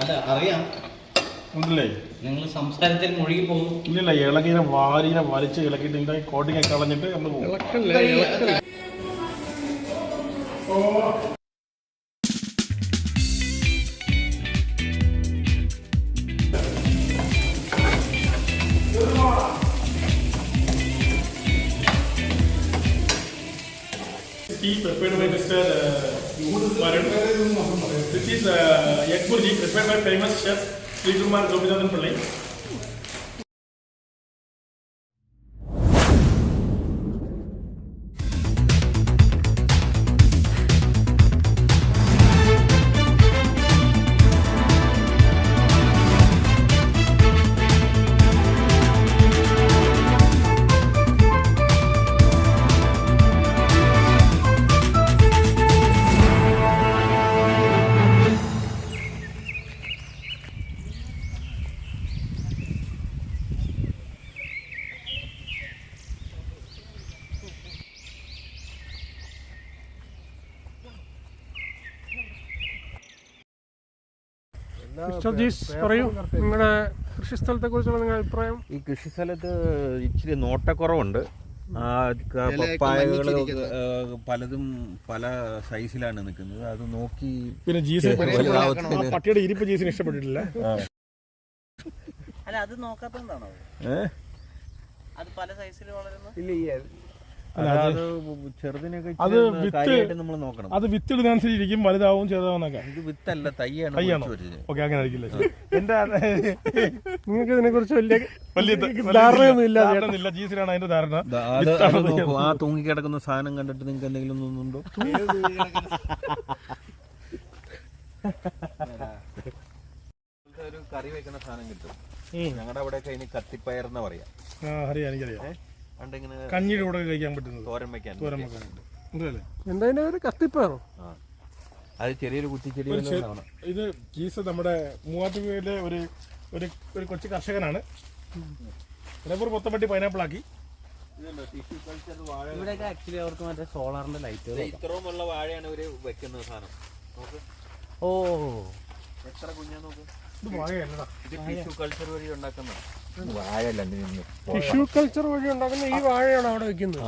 അല്ല അറിയാം. ഉണ്ടല്ലേ? നിങ്ങൾ സംസാരത്തിൽ മുഴുകി പോകും. ഇല്ലില്ല ഇളകിനെ വാരിനെ വലിച്ച് ഇളക്കിയിട്ട് ഇതിന്റെ കോട്ടിങ് കളഞ്ഞിട്ട് നമ്മൾ പോകും. Prepared by Mr. uh, Varun. This is uh, egg burji prepared by famous chef Sri Kumar Gopinathan Pillai. Mister Jees പറയൂ. നിങ്ങളുടെ കൃഷിസ്ഥലത്തെ കുറിച്ചുള്ള നിങ്ങളുടെ അഭിപ്രായം? ഈ കൃഷിസ്ഥലത്ത് ഇച്ചിരി നോട്ടക്കുറവുണ്ട്. പപ്പായകൾ പലതും പല സൈസിലാണ് നിൽക്കുന്നത്. അത് നോക്കി പിന്നെ. ആ പട്ടിയുടെ ഇരിപ്പ് ജീസിന് ഇഷ്ടപ്പെട്ടിട്ടില്ല. അല്ല അത് നോക്കാത്തതുകൊണ്ടാണോ അത് പല സൈസിൽ വളരുന്നു? ഇല്ല. അത് വിത്ത് കാര്യമായിട്ട് നമ്മൾ നോക്കണം. അത് വിത്തിടുന്നതനുസരിച്ച് ഇരിക്കും വലുതാവും ചെറുതാവുന്നൊക്കെ. ഇത് വിത്തല്ല തയ്യാണ് തയ്യാണോ ഓക്കെ അങ്ങനെ ആയിരിക്കില്ല. എന്റെ നിങ്ങൾക്ക് ഇതിനെ കുറിച്ച് വലിയ വലിയ ധാരണയൊന്നും ഇല്ല ധാരണയില്ല അതിന്റെ ധാരണ. ആ തൂങ്ങിക്കിടക്കുന്ന സാധനം കണ്ടിട്ട് നിങ്ങൾക്ക് എന്തെങ്കിലും തോന്നുന്നുണ്ടോ? ഒരു കറി വെക്കുന്ന സാധനം കിട്ടും. ഞങ്ങളുടെ അവിടെയൊക്കെ അതിന് കത്തിപ്പയർ എന്ന് പറയാം. ആ അറിയാം എനിക്കറിയാം. കഞ്ഞിയുടെ കൂടെ കഴിക്കാൻ പറ്റുന്നത്. തോരൻ വെക്കാൻ തോരൻ വെക്കാനുണ്ട് ഉണ്ടല്ലേ എന്താ അതിന്റെ ഒരു കത്തിപ്പയറോ ആ. അത് ചെറിയൊരു കുറ്റിച്ചെടി. ഇത് കീസ് നമ്മുടെ മൂവാറ്റുപുഴയിലെ ഒരു ഒരു ഒരു കൊച്ചു കർഷകനാണ്. റബ്ബർ മൊത്തം പൈനാപ്പിൾ ആക്കി. ഇവിടെയൊക്കെ ആക്ച്വലി അവർക്ക് മറ്റേ സോളാറിന്റെ ലൈറ്റ് ഇത്രയും വാഴയാണ് ഇവർ വെക്കുന്ന സാധനം. ഓ. എത്ര കുഞ്ഞാ നോക്ക്. ഇത് വാഴയല്ലടാ. ഇത് ടിഷ്യൂ കൾച്ചർ വഴി ഉണ്ടാക്കുന്ന വാഴയല്ല ടിഷ്യൂ കൾച്ചർ വഴി ഉണ്ടാക്കുന്ന ഈ വാഴയാണ് അവിടെ വെക്കുന്നത്.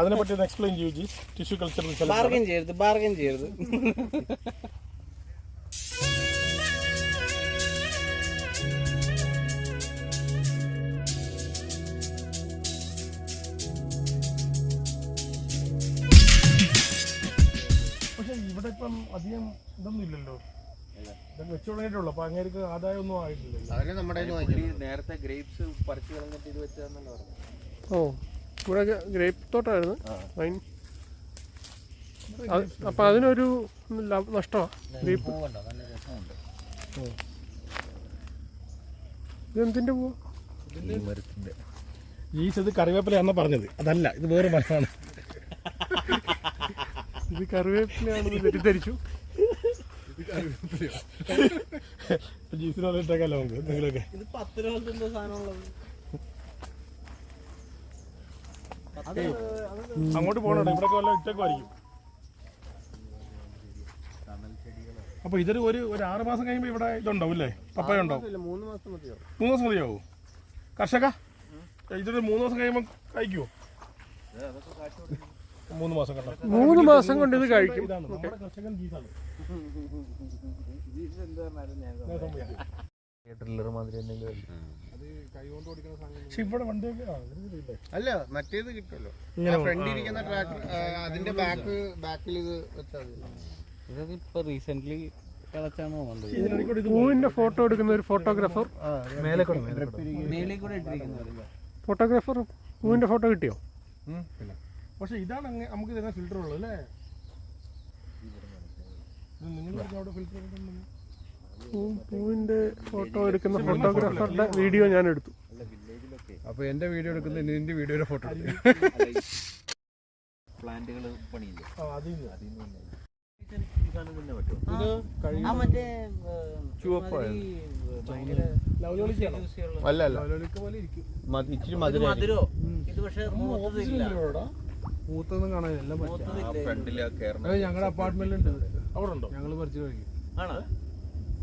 അതിനെ പറ്റി ഒന്ന് എക്സ്പ്ലെയിൻ ചെയ്യൂ ടിഷ്യൂ കൾച്ചർ ബാർഗൻ ചെയ്യരുത് ബാർഗൻ ചെയ്യരുത്. പക്ഷെ ഇവിടെ ഇപ്പം അധികം ഇതൊന്നും ഇല്ലല്ലോ. ഇതൊക്കെ വെച്ചു തുടങ്ങിയിട്ടുള്ളൂ. അപ്പൊ അങ്ങേർക്ക് ആദായം ഒന്നും ആയിട്ടില്ലല്ലോ നേരത്തെ ഗ്രേപ്സ് പറിച്ചു കളഞ്ഞിട്ട് ഇത് വെച്ചതെന്നല്ല പറഞ്ഞു ഓ ഇവിടെ ഗ്രേപ്പ് തോട്ടമായിരുന്നു വൈൻ അത് അപ്പൊ അതിനൊരു ലാഭ- നഷ്ടമാ ഗ്രേപ്പ്. പൂവാ? ഈ മരത്തിന്റെ. ഇത് കറിവേപ്പിലയാണെന്ന് പറഞ്ഞത്. അതല്ല ഇത് വേറെ മരമാണ്. ഇത് കറിവേപ്പിലയാണെന്ന് തെറ്റിദ്ധരിച്ചു. എന്തെങ്കിലുമൊക്കെ ഇത് അങ്ങോട്ട് പോകണോ ഇവിടെ വല്ല ഇട്ടേക്കുമായിരിക്കും അപ്പൊ ഇതൊരു ഒരു ഒരു ആറ് മാസം കഴിയുമ്പോൾ ഇവിടെ ഇതുണ്ടാവും അല്ലേ പപ്പായ ഉണ്ടാവും. മൂന്ന് മാസം മതിയാവും. മൂന്ന് കർഷക ഇതൊരു മൂന്ന് മാസം കഴിയുമ്പോൾ കഴിക്കുമോ മൂന്ന് മാസം കണ്ടോ? മൂന്ന് മാസം കൊണ്ട് ഇത് കഴിക്കും? അല്ല? മറ്റേത് കിട്ടുമല്ലോ. ഫ്രണ്ടിൽ ഇരിക്കുന്ന ട്രാക്ക് അതിന്റെ ബാക്ക് ബാക്കിൽ ഇത് വെച്ചാൽ ഇതൊക്കെ ഇപ്പൊ റീസെന്റ് പൂവിന്റെ ഫോട്ടോ എടുക്കുന്ന ഒരു ഫോട്ടോഗ്രാഫർ ഫോട്ടോഗ്രാഫർ പൂവിന്റെ ഫോട്ടോ കിട്ടിയോ? പക്ഷെ ഇതാണ് അങ്ങ് നമുക്ക് തരുന്ന ഫിൽറ്റർ ഉള്ളത് അല്ലേ? ഇത് നിങ്ങൾ അവിടെ ഫിൽറ്റർ പൂവിന്റെ ഫോട്ടോ എടുക്കുന്ന ഫോട്ടോഗ്രാഫറുടെ വീഡിയോ ഞാൻ എടുത്തു അപ്പൊ എന്റെ വീഡിയോ എടുക്കുന്ന നിന്റെ വീഡിയോയുടെ ഫോട്ടോ പ്ലാന്റുകൾ പണിയില്ല. അല്ല അല്ല. മതി- ഇച്ചിരി മധുരം? മധുരോ ഇത് പക്ഷെ കാണാൻ കാണാനില്ല എല്ലാം പച്ച. ഞങ്ങളുടെ അപ്പാർട്ട്മെന്റിലുണ്ട് അവിടെ ഉണ്ടോ? ഞങ്ങൾ പറിച്ചു കഴിക്കും. ആണോ?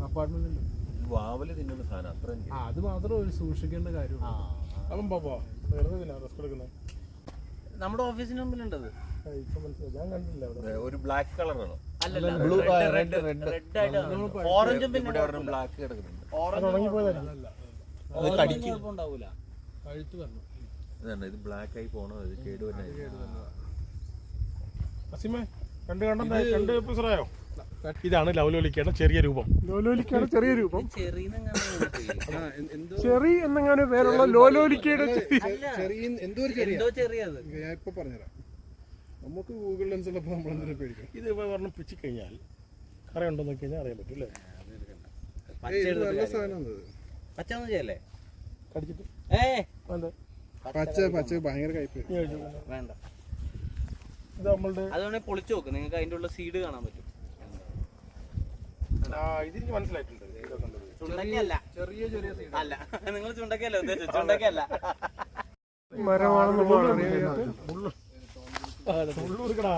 അപ്പാർട്ട്മെന്റിലുണ്ട് വാവൽ തിന്നുന്ന സാധനം ആ അത് മാത്രം ഒരു സൂക്ഷിക്കേണ്ട ആ. കാര്യമാണ് അപ്പം പാപ്പാ വെറുതെ ഇതിനാ റിസ്ക് എടുക്കുന്നത് നമ്മുടെ ഓഫീസിന് മുമ്പിലുണ്ടത്. ഇപ്പൊ മനസ്സിലായി. ഞാൻ കണ്ടില്ല അവിടെ. ഒരു ബ്ലാക്ക് കളറാണോ ഓറഞ്ചും പിന്നെ ബ്ലാക്ക് കിടക്കുന്നുണ്ട് ഓറഞ്ച് കടിക്കും. കഴുത്ത് വരണം. ഇതാണ് ഇത് ബ്ലാക്ക് ആയി പോണോ. ഇത് കണ്ട് എപ്പിസോഡായോ ഇതാണ് ലവലോലിക്കയുടെ ചെറിയ രൂപം. ലോലോലിക്കയുടെ ചെറിയ രൂപം? ചെറിയ ചെറി എന്നങ്ങനെ പേരുള്ള ലോലോലിക്കയുടെ ചെറിയ ചെറിയ എന്തോ ഒരു ചെറിയ ഞാൻ ഇപ്പൊ പറഞ്ഞുതരാം. നമുക്ക് ഗൂഗിൾ ലെൻസ് ഉള്ളപ്പോ നമ്മൾ എന്തിനാ പേടിക്കും ഇത് പറഞ്ഞ പിച്ചു കഴിഞ്ഞാൽ കറയുണ്ടോ നോക്കി കഴിഞ്ഞാൽ അറിയാൻ പറ്റും അല്ലേ? നല്ല. സാധനം കടിച്ചിട്ട്. ഏ പച്ച പച്ച ഭയങ്കര കയ്പ്. വേണ്ട. ഇത് നമ്മളുടെ അതുകൊണ്ട് പൊളിച്ചു നോക്ക് നിങ്ങൾക്ക് അതിന്റെ ഉള്ള സീഡ് കാണാൻ പറ്റും. ഇതിന് മനസ്സിലായിട്ടുണ്ട്. ചുണ്ടക്കല്ല ചെറിയ ചെറിയ അല്ല നിങ്ങൾ ചുണ്ടക്കല്ല ഉദ്ദേശിച്ചത്. ചുണ്ടക്കല്ല മരമാണെന്ന് നമ്മൾ അറിയാം മുള്ളുമുറുക്കടാ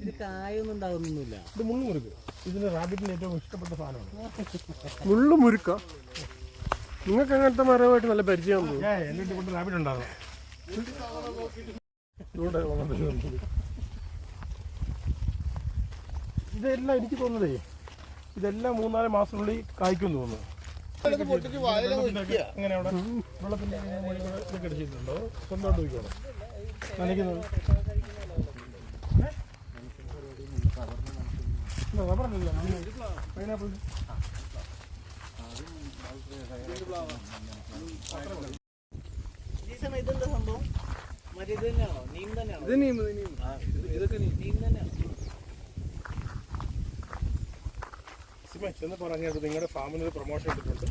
ഇത്. കായൊന്നും ഇത് മുള്ളുമുറുക്ക് ഇതിന് റാബിറ്റിന് ഏറ്റവും ഇഷ്ടപ്പെട്ട സാധനമാണ്. മുള്ളു മുരുക്ക നിങ്ങൾക്ക് അങ്ങനത്തെ മരമായിട്ട് നല്ല പരിചയം. ഇതെല്ലാം എനിക്ക് തോന്നുന്നതേ ഇതെല്ലാം മൂന്നാൽ മാസത്തിനുള്ളിൽ കായ്ക്കും തോന്നുന്നു. അടിച്ചിട്ടുണ്ടോ? സ്വന്തമായിട്ട് നോക്കിക്കോളൂ നനയ്ക്കുന്നത്? റബ്ബറല്ല പൈനാപ്പിൾ ഇതെന്താ സംഭവം മറ്റേ ഇത് തന്നെയാണോ നീം തന്നെയാണോ ഇത് നീം, ഇത് നീം. ഇതൊക്കെ നീം. നീം തന്നെയാണോ സിമ ചെന്ന് പറഞ്ഞത് നിങ്ങളുടെ ഫാമിന് ഒരു പ്രൊമോഷൻ എടുത്തിട്ടുണ്ട്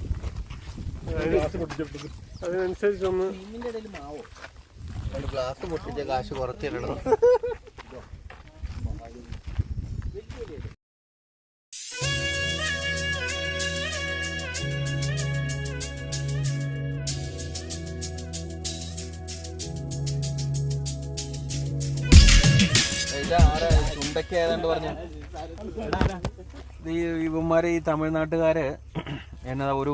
ഗ്ലാസ് ഒന്ന് അതിനനുസരിച്ചൊന്ന് നീമിന്റെ ഇടയിൽ മാവോ ഗ്ലാസ് പൊട്ടിച്ച കാശ് കുറച്ചിടണം ചുണ്ടൊക്കെ ഏതാണ്ട് പറഞ്ഞു. ഈ ഇവന്മാര് ഈ തമിഴ്നാട്ടുകാര് എന്നതാ ഒരു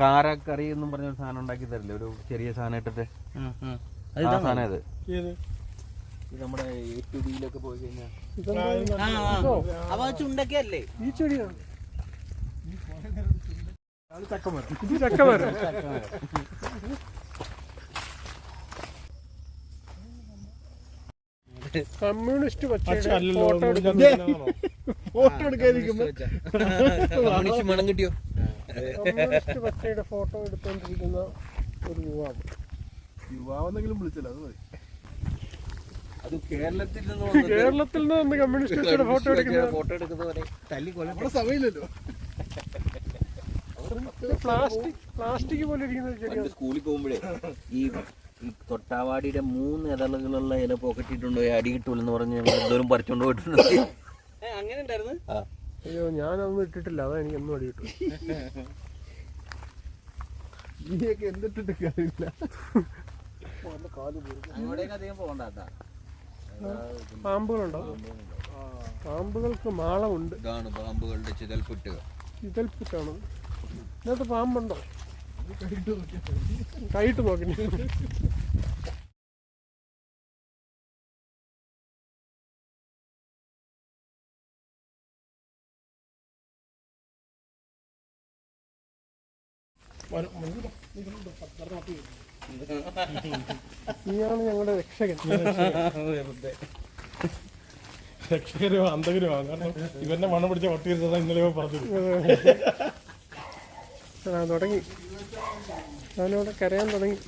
കാരക്കറി എന്നും പറഞ്ഞ ഒരു സാധനം ഉണ്ടാക്കി തരില്ല? ഒരു ചെറിയ സാധനം ഇട്ടിട്ട്. ആ സാധനം ഇത്. നമ്മുടെ പോയി കഴിഞ്ഞാൽ അപ്പൊ അത് ചുണ്ടക്കല്ലേ ഈ ചെടിയാണ് ഇത് ചക്കമരം. കമ്മ്യൂണിസ്റ്റ് ഫോട്ടോ എടുക്കാതിരിക്കുമ്പോ മണം കിട്ടിയോ? കമ്മ്യൂണിസ്റ്റ് പച്ചയുടെ ഫോട്ടോ എടുത്തോണ്ടിരിക്കുന്ന ഒരു യുവാവ്. യുവാവെന്നെങ്കിലും വിളിച്ചല്ലോ അത് മതി. കേരളത്തിൽ നിന്ന് കമ്മ്യൂണിസ്റ്റ് ഫോട്ടോ എടുക്കുന്ന ഫോട്ടോ എടുക്കുന്നവരെ നമ്മുടെ സമയമില്ലല്ലോ. പ്ലാസ്റ്റിക് പ്ലാസ്റ്റിക് പോലെ ഇരിക്കുന്ന സ്കൂളിൽ പോകുമ്പോഴേ ഈ ഈ തൊട്ടാവാടിയുടെ മൂന്ന് ഇതളുകളുള്ള ഇല പോക്കറ്റിട്ടുണ്ടോ അടി കിട്ടൂലെന്ന് പറഞ്ഞ് ഞങ്ങൾ എന്തോരം പറിച്ചോണ്ട് പോയിട്ടുണ്ട്. അങ്ങനെ ഉണ്ടായിരുന്നു. അയ്യോ ഞാനൊന്നും ഇട്ടിട്ടില്ല. അതാ എനിക്ക് ഒന്നും അടി കിട്ടും നീയൊക്കെ എന്തിട്ടിട്ട് കാര്യമില്ല. പാമ്പുകളുണ്ടോ? പാമ്പുകൾക്ക് മാളമുണ്ട്. ഇതാണ് പാമ്പുകളുടെ ചിതൽപുറ്റുക ഇതൽപ്പിട്ടാണ് ഇതിനകത്ത് പാമ്പുണ്ടോ? കൈയിട്ട് നോക്കണേ വരും. മുന്നിൽ നീ കണ്ടോ? പത്തറുപത് നാൽപ്പത് നീയാണ് ഞങ്ങളുടെ രക്ഷകൻ രക്ഷകരോ അന്തകരോ കാരണം ഇവന്റെ മണം പിടിച്ച പട്ടി ഇരുന്നതാ ഇന്നലെ പറഞ്ഞത് ആ തുടങ്ങി. അവനോട് കരയാൻ തുടങ്ങി.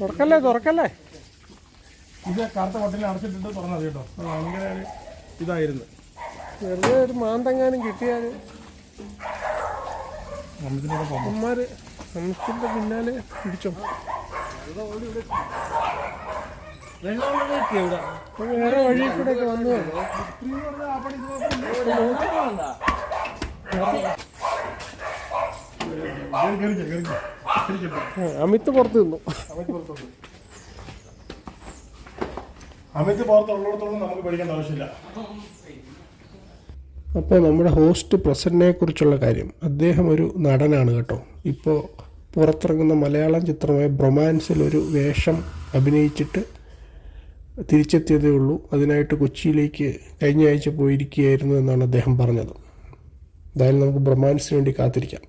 തുറക്കല്ലേ തുറക്കല്ലേ? ഇത് കറുത്ത പട്ടിനെ അടച്ചിട്ടിട്ട് തുറന്നത് കേട്ടോ. ഭയങ്കര ഒരു ഇതായിരുന്നു. വെറുതെ ഒരു മാന്തെങ്ങാനും കിട്ടിയാൽ പോകുമ്പോൾ അമ്മമാര് അമ്മത്തിന്റെ പിന്നാലെ പിടിച്ചോ. വേറെ വഴി കൂടെ ഒക്കെ വന്നു? അമിത് പുറത്ത് നിന്നു. അമിത് പുറത്തുള്ളിടത്തോളം നമുക്ക് പഠിക്കേണ്ട ആവശ്യമില്ല. അപ്പോൾ നമ്മുടെ ഹോസ്റ്റ് പ്രസന്റിനെ കുറിച്ചുള്ള കാര്യം. അദ്ദേഹം ഒരു നടനാണ് കേട്ടോ. ഇപ്പോൾ പുറത്തിറങ്ങുന്ന മലയാളം ചിത്രമായ ബ്രൊമാൻസിൽ ഒരു വേഷം അഭിനയിച്ചിട്ട് തിരിച്ചെത്തിയതേ ഉള്ളൂ. അതിനായിട്ട് കൊച്ചിയിലേക്ക് കഴിഞ്ഞ ആഴ്ച പോയിരിക്കുകയായിരുന്നു എന്നാണ് അദ്ദേഹം പറഞ്ഞത്. എന്തായാലും നമുക്ക് ബ്രൊമാൻസിന് വേണ്ടി കാത്തിരിക്കാം.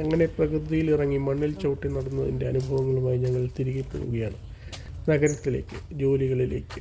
അങ്ങനെ പ്രകൃതിയിൽ ഇറങ്ങി മണ്ണിൽ ചവിട്ടി നടന്നതിന്റെ അനുഭവങ്ങളുമായി ഞങ്ങൾ തിരികെ പോവുകയാണ്. നഗരത്തിലേക്ക് ജോലികളിലേക്ക്.